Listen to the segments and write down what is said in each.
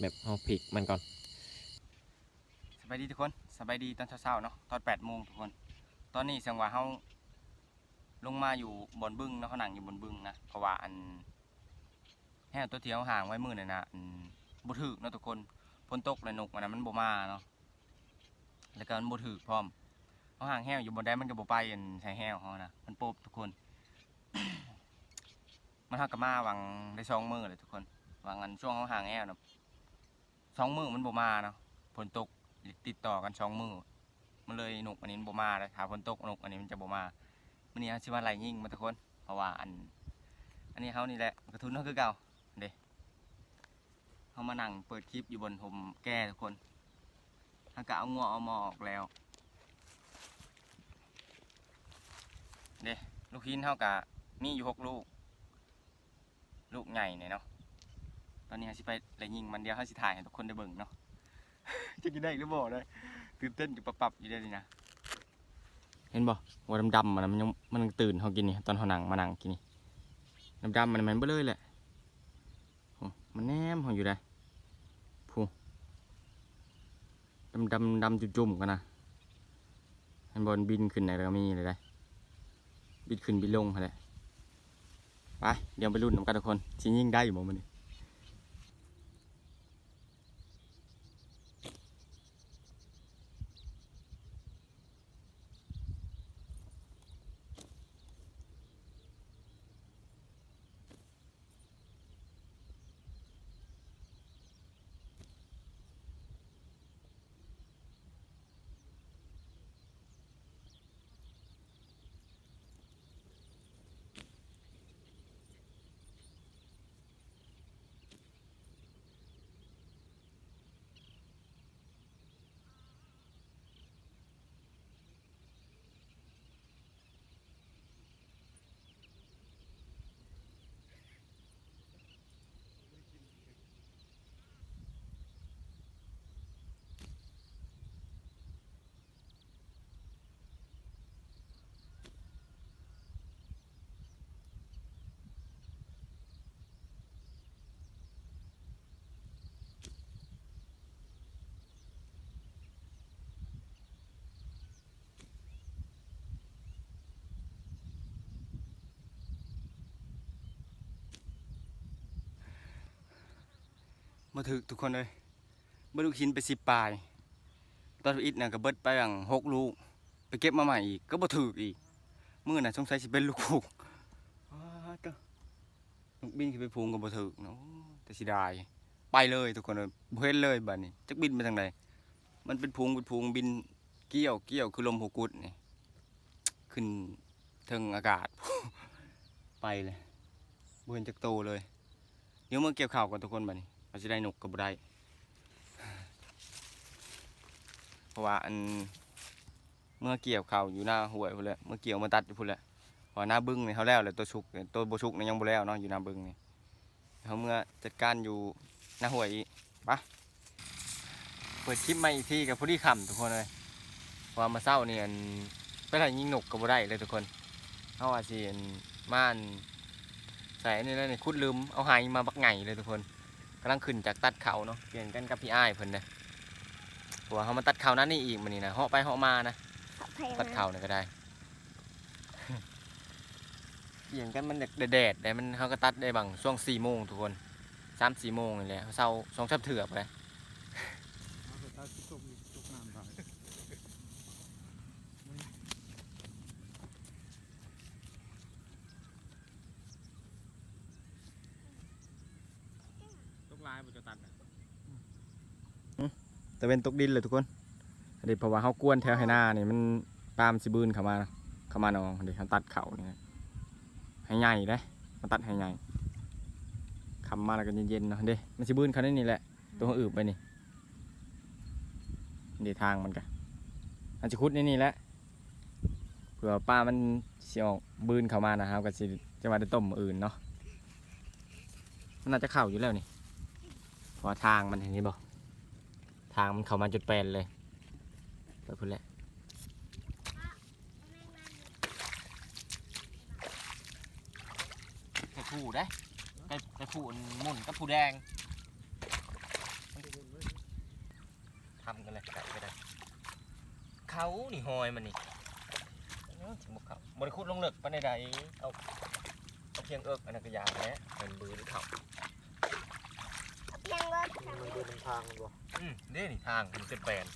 แบบเอาพริกมันก่อนสบายดีทุกคนสบายดีตอนเช้าๆเนาะตอนแปดโมงทุกคน ตอนนี้เสียงว่าเฮาลงมาอยู่บนบึ้งเนาะเขานั่งอยู่บนบึ้งนะเพราะว่าอันแห่ตัวเที่ยวห่างไว้มือนี่นนะอันบ่ถึกเนาะทุกคนฝนตกเลยนกมันนะมันบ่มาเนาะแล้วก็มันบ่ถึกพร้อมเขาห่างแห้วอยู่บนได้มันก็บ่ไปอันใช้แห้วเขานะมันโป๊บทุกคน มันหักกับมาวังได้สองมือเลยทุกคน ว่างอันช่วงเขาห่างแห้วเนาะสองมือมันบ่มาเนาะฝนตกติดต่อกันสองมือมันเลยหนุกอันนี้มันบ่มาเลยถ้าฝนตกหนุกอันนี้มันจะบ่มามันนี้ชิว่าไรยิ่งมาทุกคนเพราะว่าอัน อันนี้เขานี่แหละกระทุนเขาคือเก่าเด้เขามานั่งเปิดคลิปอยู่บนผมแก้ทุกคนถ้ากะเอางัวเอาหมอออกแล้วเด้ลูกหินเท่ากับมีอยู่หกลูก ลูกใหญ่เนี่ยเนาะ ตอนนี้เขาสิไปไรยิงมันเดียวเขาสิถ่ายให้ทุกคนได้เบิ่งเนาะ จะกินได้หรือบ่เลยตื่นเต้นอยู่ปรับๆอยู่ได้เลยนะ เห็นบ่ว่าดำๆมันนะมันยังมันยังตื่นเขากินนี่ตอนเขานั่งมานั่งกินนี่ดำๆมันมันเบ้เลยแหละโอ้มันแนมเขาอยู่ได้ผู้ดำดำดำจุ่มๆกันนะเห็นบอลบินขึ้นไหนแล้วก็มีเลยได้บินขึ้นบินลงอะไรไปเดี๋ยวไปรุ่นน้ำกันทุกคนชิยิ่งได้อยู่บ่มันนี่ มาถึกทุกคนเลยเบิดลูกชิ้นไปสิบปลายตอนอิดน่ะก็เบิดไปอย่างหกลูก ไปเก็บมาใหม่อีกก็บ่ถึกอีกมือน่ะสงสัยสิเป็นลูกผูกอ้าวเด้อลูกบินขึ้นไปพูงก็บ่ถึกเนาะแต่สิได้ไปเลยทุกคนเลยบ่เห็นเลยบัดนี้จักบินไปทางใดมันเป็นพูงเป็นพูงบินเกี่ยวเกี่ยวคือลมหัวกุดนี่ขึ้นเทิงอากาศ ไปเลยบ่เห็นจักโตเลย เดี๋ยวมาเก็บข่าวกันทุกคนบัดนี้ เราจะได้หนุกกับบ่ได้เพราะว่าอันเมื่อเกี่ยวเขาอยู่หน้าห้วยพุ่นแหละเมื่อเกี่ยวมาตัดอยู่พุ่นแหละเพอหน้าบึ้งนี่เขาแล้วแหละตัวชุกตัวบชุกนี่ยังบแล้วเนาะอยู่หน้าบึ้งนี่เขาเมื่อจัดการอยู่หน้าห้วยอีกปะเปิดคลิปมาอีกทีกับพอดีคำทุกคนเลยเพราะว่ามาเศร้าเนี่ยอันไปถ่ายยิงหนกกับบ่ได้เลยทุกคนเขาว่าสิอันม่านใส่นนี่แล้วนี่คุดลืมเอาไหมาบักไงเลยทุกคนำลังขึ้นจากตัดเขาเนาะเปลี่ยนกันกับพี่อ้ายเพิ่นเด้ตัวาเขามาตัดเขานั้นนี่อีกมันนี่นะเหาะไปเหาะมานะตัดเขาเนี่ยก็ได้เปลี่ยนกันมันแดดๆแต่มันเขาก็ตัดได้บางช่วงสี่โมงทุกคนสามสี่โมงนี่แหละเขาเศร้าสองชับเถือกเลย ตกลายมันจะตัด แต่เป็นตกดินเลยทุกคนอันนี้เพราะว่าเขากวนแถวให้หน้านี่มันปามสิบืนเข้ามาเข้ามาเนาะเดี๋ยวเขาตัดเขานี่ให้ใหญ่เลยมาตัดให้ใหญ่คำมาแล้วก็เย็นๆเนาะเด้มันสิบืนเขาได้นี่แหละ ตัวอืบไปนี่เดี๋ยวทางมันกันอันจะคุดนี่นี่แหละเผื่อป้ามันเสียออกบืนเข้ามานะครับก็สิจะมาได้ต้มมื้ออื่นเนาะมันน่าจะเข้าอยู่แล้วนี่พราะว่าทางมันเห็นนี่บ่ ทางมันเข้ามาจุดแปนเลยไปพุ่นแหละไก่ผู้ได้ไก่ไก่ผู้มุ่นกับผู้แดงทำกันเลยไก่ก็ได้เขาหนีหอยมันนี่มุกขาบริคุดลงเลิกไปในใดเอาเอาเพียงเอิกอันนั้นกยาแล้วเป็นบือหรือเขา มันเดินทางมันบ่อืมนี่นี่ทางมันเป็นแปลน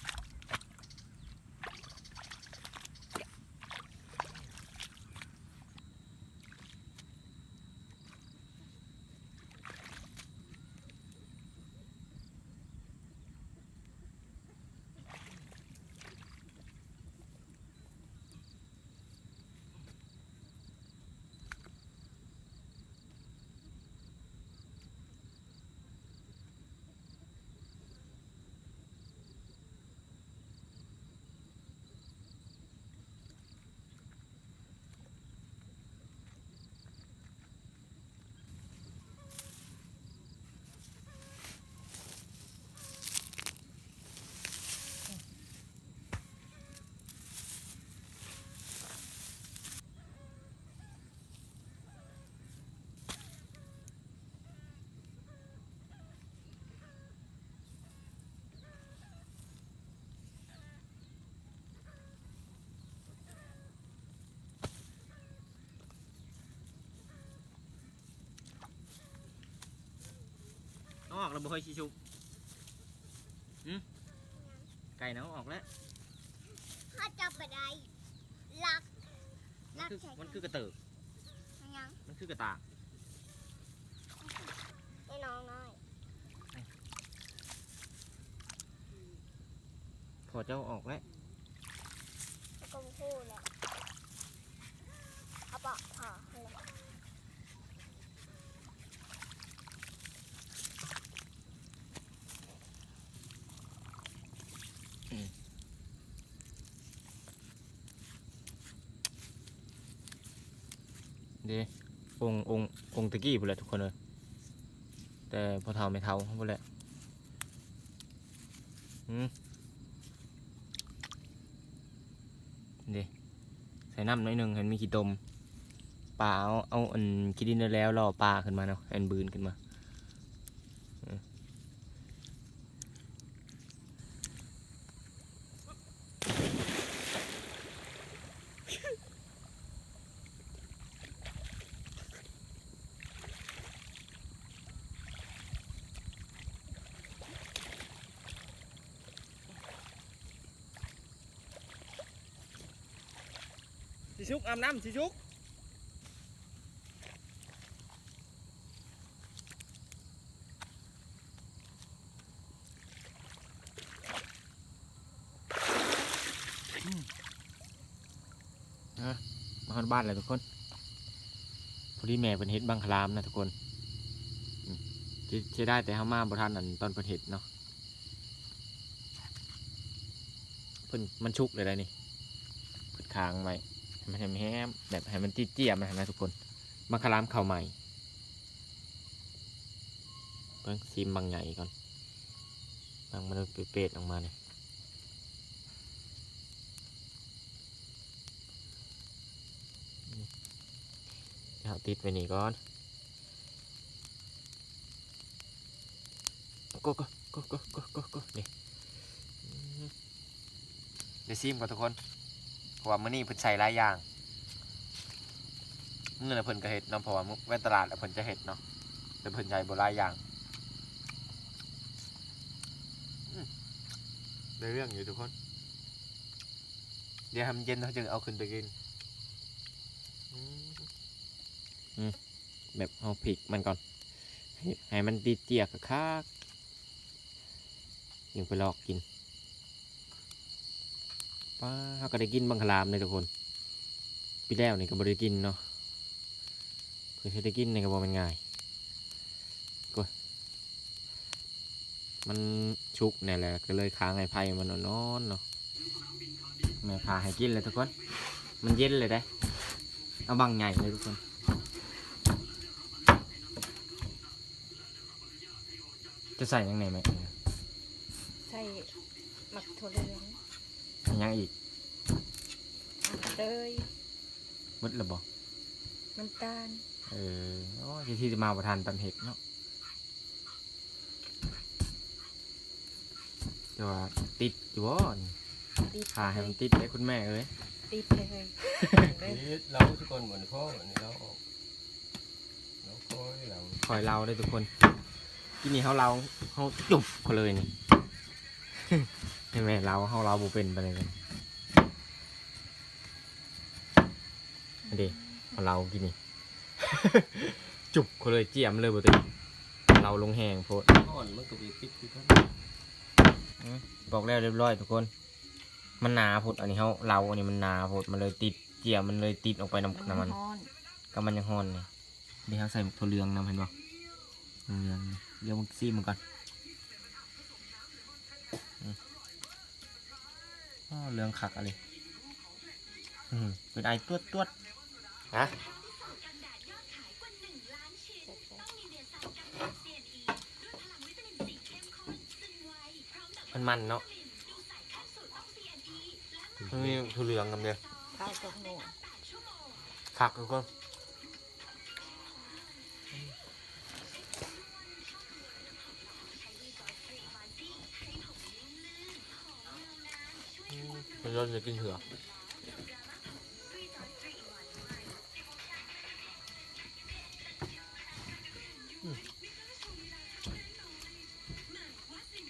อาออกแล้วบ่ค่อยชิชุบหืมไก่นะเอาออกแล้วถ้าจับไปได้ลักมันคือมันคือกระเติกยังมันคือกระตากไอ้น้องน้อยพอเจ้าออกแล้วก็พูดเลยเอาปอกผ่าเลย เด้องององตะกี้พุ่นแหละทุกคนเลยแต่พอเท่าไม่เท่าพุ่นแหละอืมเด้ใส่น้ำน้อยหนึ่งเห็นมีขี้ตมปลาเอาเอาอันขี้ดินแล้วรอปลาขึ้นมาเนาะอันบืนขึ้นมาอืม สิชุกอาบน้ำสิชุกมาเข้าบ้านเลยทุกคนพอดีแม่เป็นเฮ็ดบังคลามนะทุกคนใช้ได้แต่ห้ามาบ่ทันอันตอนเป็นเฮ็ดเนาะเพิ่นมันชุกเลยได้นี่เพิ่นค้างไว้ มันแห้มแบบให้มันเจี้ยๆมันะทุกคนบังคลามเข้าใหม่เพิ่งซิมบางใหญ่ก่อนบางมันเปรตออกมาเนี่ยเอาติดไว้นี่ก่อนก็ก็ก็ก็ก็ก็นี่เดี๋ยวซิมก่อนทุกคน เพราะว่ามื้อนี้เพิ่นใส่หลายอย่างมื้อน่ะเพิ่นก็เฮ็ดเนาะเพราะว่ามื้อแว่นตลาดแล้วเพิ่นจะเฮ็ดเนาะแต่เพิ่นใช้บ่หลายอย่างอืมได้เรื่องอยู่ทุกคน เดี๋ยวให้มันเย็นเขาจึงเอาขึ้นไปกินอืมแบบเอาพริกมันก่อน ให้ให้มันตีเจียกคักๆยังไปลอกกิน ป้าเขาก็ได้กินบังคลามเลยทุกคนปีแล้วนี่ก็บริกินเนาะเพื่อจะได้กินนี่ก็บอกมันง่ายก็มันชุกเนี่ยแหละก็เลยค้างไอ้ไผ่มันนอนเนาะแม่พาให้กินเลยทุกคน มันเย็นเลยได้เอาบังใหญ่เลยทุกคนจะใส่ยังไงไหมใส่หมักถั่วเหลือง ยังอีกเตยมืดระบอกน้ำตาลเออโอ้ยที่จะมาประทานตันเห็ดเนาะจะจะว่าติดอยู่บ่นี่ติดขาให้มันติดได้คุณแม่เอ้ยติดเลยเฮ้ยเด้อนี่เราทุกคนเหมือนพ่อเหมือนเราออกเราคอยเราคอยเราได้ทุกคนกินนี่เฮาเราเฮาจุบเขาเลยนี่ ให้แม่เราเฮาเราบ่เป็นไปเลยกันอันเดีเฮาเรากินนี่ จุบเขาเลยเจียมเลยบ่ติเราลงแหงโพดก่อนมันก็มีปิดคือกันบอกแล้วเรียบร้อยทุกคน มันหนาโพดอันนี้เฮาเราอันนี้มันหนาโพดมันเลยติดเจียมมันเลยติดออกไปน้ำน้ำมันฮ้อนก็มันยังฮ้อนนี่เดี๋ยวเราใส่ถั่วเหลืองนำเห็นบ่ถั่วเหลืองเดี๋ยวมึงซีมันก่อนอืมอ้อ เหลืองคักอะไรอืมเป็นไอตวดตวดฮะมันมันเนาะมันมีถั่วเหลืองนำเดียวข้าวกับหนูคักทุกคน มันร้อนจะกินเถื่อ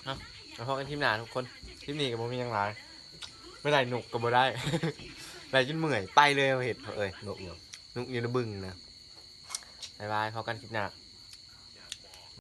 เอาแล้วพอกันทีมหนาทุกคน ทีมนี้กับผมมียังหลายไม่ได้หนุกก็บ่ได้ ได้จนเมื่อย ไปเลยเอาเห็ดเอ้ยหนุกอยู่หนุกอยืนบึงนะบายบายพอกันคลิปหน้า